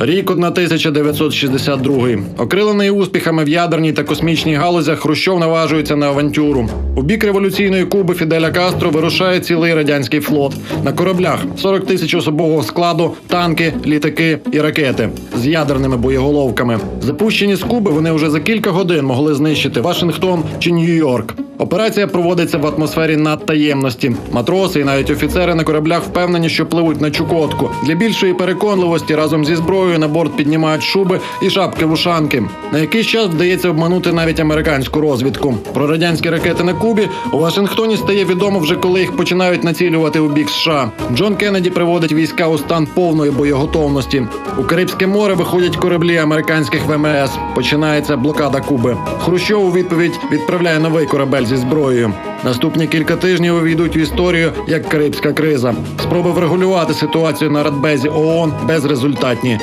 Рік 1962. Окрилений успіхами в ядерній та космічній галузях, Хрущов наважується на авантюру. У бік революційної Куби Фіделя Кастро вирушає цілий радянський флот на кораблях 40 тисяч особового складу, танки, літаки і ракети з ядерними боєголовками. Запущені з Куби вони вже за кілька годин могли знищити Вашингтон чи Нью-Йорк. Операція проводиться в атмосфері надтаємності. Матроси і навіть офіцери на кораблях впевнені, що пливуть на Чукотку. Для більшої переконливості разом зі зброєю на борт піднімають шуби і шапки вушанки. На якийсь час вдається обманути навіть американську розвідку. Про радянські ракети на Кубі у Вашингтоні стає відомо вже коли їх починають націлювати у бік США. Джон Кеннеді приводить війська у стан повної боєготовності. У Карибське море виходять кораблі американських ВМС. Починається блокада Куби. Хрущов у відповідь відправляє новий корабель зі зброєю. Наступні кілька тижнів увійдуть в історію як Карибська криза. Спроби врегулювати ситуацію на Радбезі ООН безрезультатні.